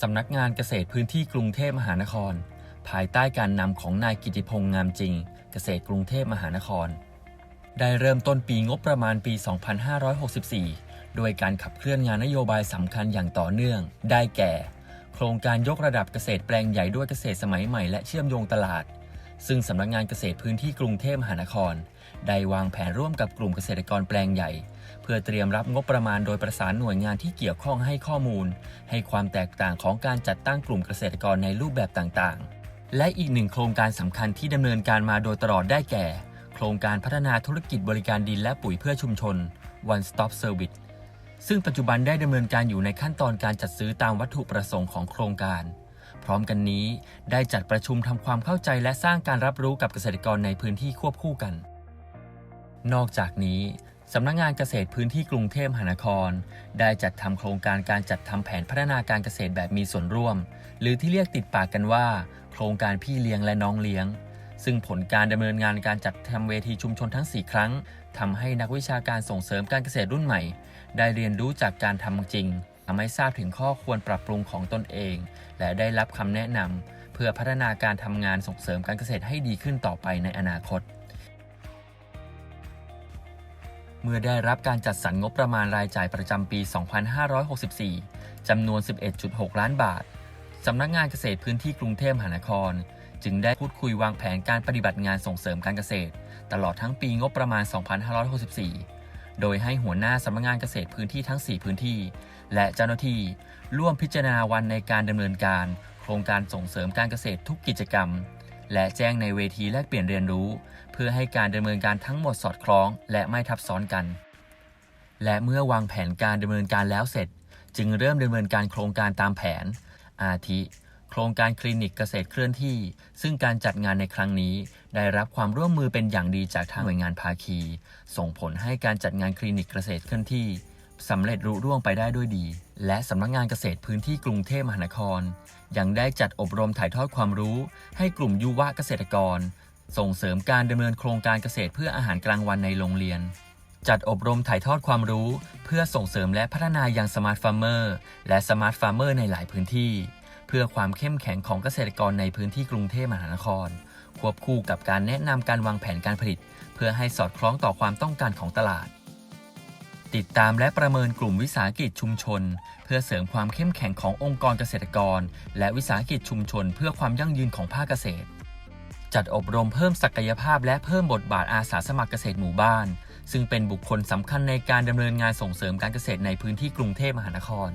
สำนักงานเกษตรพื้นที่กรุงเทพมหานคร ภายใต้การนำของนายกิติพงษ์งามจริง เกษตรกรุงเทพมหานคร ได้เริ่มต้นปีงบประมาณปี 2564 โดยการขับเคลื่อนงานนโยบายสำคัญอย่างต่อเนื่อง ได้แก่ โครงการยกระดับเกษตรแปลงใหญ่ด้วยเกษตรสมัยใหม่และเชื่อมโยงตลาด ซึ่งสำนักงานเกษตรพื้นที่กรุงเทพมหานคร ได้วางแผนร่วมกับกลุ่มเกษตรกรแปลงใหญ่ เพื่อเตรียมรับงบประมาณโดยประสานหน่วยงานที่เกี่ยวข้องให้ข้อมูล ให้ความแตกต่างของการจัดตั้งกลุ่มเกษตรกรในรูปแบบต่างๆ และอีกหนึ่งโครงการสำคัญที่ดำเนินการมาโดยตลอดได้แก่ โครงการพัฒนาธุรกิจบริการดินและปุ๋ยเพื่อชุมชน One Stop Service ซึ่งปัจจุบันได้ดำเนินการอยู่ในขั้นตอนการจัดซื้อตามวัตถุประสงค์ของโครงการ พร้อมกันนี้ได้จัดประชุมทำความเข้าใจและสร้างการรับรู้กับเกษตรกรในพื้นที่ควบคู่กัน นอกจากนี้สำนักงานเกษตรพื้นที่กรุงเทพมหานคร ได้จัดทำโครงการการจัดทำแผนพัฒนาการเกษตรแบบมีส่วนร่วม หรือที่เรียกติดปากกันว่า โครงการพี่เลี้ยงและน้องเลี้ยง ซึ่งผลการดำเนินงานการจัดทำเวทีชุมชนทั้ง 4 ครั้งทำให้นักวิชาการส่งเสริมการเกษตรรุ่นใหม่ ได้เรียนรู้จากการทำจริง ทำให้ทราบถึงข้อควรปรับปรุงของตนเอง และได้รับคำแนะนำเพื่อพัฒนาการทำงานส่งเสริมการเกษตรให้ดีขึ้นต่อไปในอนาคต เมื่อได้รับการจัดสรรงบประมาณรายจ่ายประจำปี 2564 จำนวน 11.6 ล้านบาท สำนักงานเกษตรพื้นที่กรุงเทพมหานคร จึงได้พูดคุยวางแผนการปฏิบัติงานส่งเสริมการเกษตร ตลอดทั้งปีงบประมาณ 2564 โดยให้หัวหน้าสำนักงานเกษตรพื้นที่ทั้ง 4 พื้นที่ และเจ้าหน้าที่ร่วมพิจารณาวันในการดำเนินการ โครงการส่งเสริมการเกษตรทุกกิจกรรม และแจ้งในเวทีแลกเปลี่ยนเรียนรู้ เพื่อให้การดำเนินการทั้งหมดสอดคล้อง และไม่ทับซ้อนกัน และเมื่อวางแผนการดำเนินการแล้วเสร็จ จึงเริ่มดำเนินการโครงการตามแผน อาทิ ครงการคลินิกเกษตรเคลื่อนที่ ซึ่งการจัดงานในครั้งนี้ ได้รับความร่วมมือเป็นอย่างดีจากทางหน่วยงานภาคี ส่งผลให้การจัดงานคลินิกเกษตรเคลื่อนที่สำเร็จรุ่ร่วงไปได้ด้วยดี และสำนักงานเกษตรพื้นที่กรุงเทพมหานคร ยังได้จัดอบรมถ่ายทอดความรู้ ให้กลุ่มยุวเกษตรกร ส่งเสริมการดำเนินโครงการเกษตรเพื่ออาหารกลางวันในโรงเรียน จัดอบรมถ่ายทอดความรู้ เพื่อส่งเสริมและพัฒนายังสมาร์ทฟาร์มเมอร์และสมาร์ทฟาร์มเมอร์ในหลายพื้นที่ พื่อความเข้มแข็งของเกษตรกรในพื้นที่กรุงเทพมหานคร ควบคู่กับการแนะนำการวางแผนการผลิต เพื่อให้สอดคล้องต่อความต้องการของตลาด ติดตามและประเมินกลุ่มวิสาหกิจชุมชน เพื่อเสริมความเข้มแข็งขององค์กรเกษตรกร และวิสาหกิจชุมชน เพื่อความยั่งยืนของภาคเกษตร จัดอบรมเพิ่มศักยภาพและเพิ่มบทบาทอาสาสมัครเกษตรหมู่บ้าน ซึ่งเป็นบุคคลสำคัญในการดำเนินงานส่งเสริมการเกษตรในพื้นที่กรุงเทพมหานคร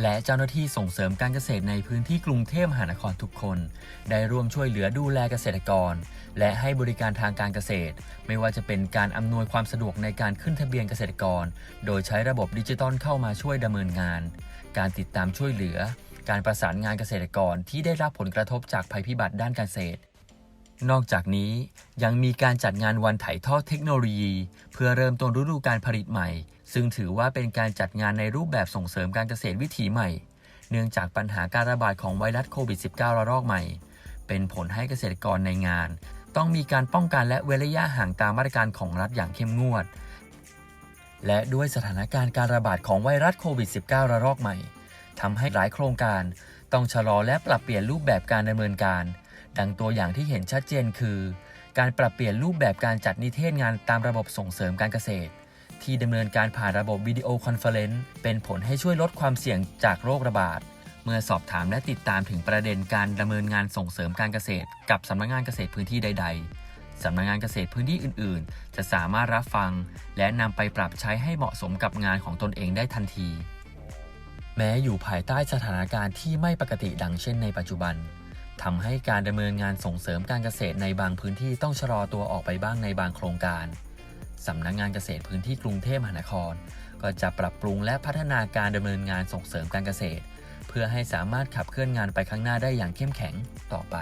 และเจ้าหน้าที่ส่งเสริมการเกษตรในพื้นที่กรุงเทพมหานครทุกคน ได้ร่วมช่วยเหลือดูแลเกษตรกร และให้บริการทางการเกษตร ไม่ว่าจะเป็นการอำนวยความสะดวกในการขึ้นทะเบียนเกษตรกร โดยใช้ระบบดิจิตอลเข้ามาช่วยดำเนินงาน การติดตามช่วยเหลือ การประสานงานเกษตรกรที่ได้รับผลกระทบจากภัยพิบัติด้านการเกษตร นอกจากนี้ยังมีการจัดงานวันถ่ายทอดเทคโนโลยี เพื่อเริ่มต้นฤดูการผลิตใหม่ ซึ่งถือว่าเป็นการจัดงานในรูปแบบส่งเสริมการเกษตรวิถีใหม่ เนื่องจากปัญหาการระบาดของไวรัสโควิด -19 ระลอกใหม่ เป็นผลให้เกษตรกรในงาน ต้องมีการป้องกันและเว้นระยะห่างตามมาตรการของรัฐอย่างเข้มงวด และด้วยสถานการณ์การระบาดของไวรัสโควิด -19 ระลอกใหม่ทำให้หลายโครงการ ต้องชะลอและปรับเปลี่ยนรูปแบบการดำเนินการ ดังตัวอย่างที่เห็นชัดเจนคือ การปรับเปลี่ยนรูปแบบการจัดนิเทศงานตามระบบส่งเสริมการเกษตร ที่ดำเนินการผ่านระบบวิดีโอคอนเฟอเรนซ์เป็นผลให้ช่วยลดความเสี่ยงจากโรคระบาด เมื่อสอบถามและติดตามถึงประเด็นการดำเนินงานส่งเสริมการเกษตร กับสำนักงานเกษตรพื้นที่ใด ๆสำนักงานเกษตรพื้นที่อื่น ๆ จะสามารถรับฟัง และนำไปปรับใช้ให้เหมาะสมกับงานของตนเองได้ทันที แม้อยู่ภายใต้สถานการณ์ที่ไม่ปกติดังเช่นในปัจจุบัน ทำให้การดำเนินงานส่งเสริมการเกษตรในบางพื้นที่ต้องชะลอตัวออกไปบ้างในบางโครงการสำนักงานเกษตรพื้นที่กรุงเทพมหานคร ก็จะปรับปรุงและพัฒนาการดำเนินงานส่งเสริมการเกษตร เพื่อให้สามารถขับเคลื่อนงานไปข้างหน้าได้อย่างเข้มแข็งต่อไป